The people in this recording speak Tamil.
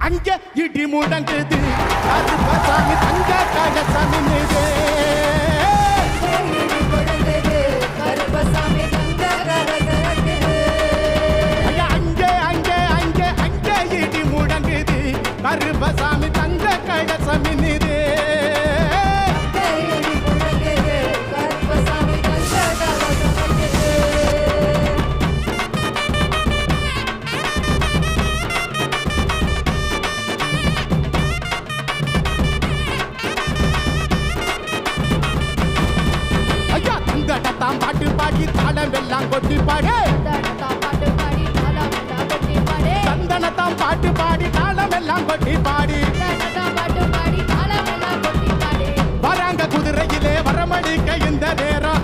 அங்க இடி முழங்குது கருப்பசாமி தங்க கழசமி மீது தங்க கரகரக்குது ஐயா, அங்கே அங்கே அங்கே அங்கே இடி முடங்குது. கருப்பசாமி தாட்டாட்டாம் பாட்டு பாடி தாளம் எல்லாம் கொட்டி பாடு. தந்தனத்தாம் பாட்டு பாடி தாளம் எல்லாம் கொட்டி பாடி. வராங்க குதிரையிலே வரமடிக்க இந்த நேரம்.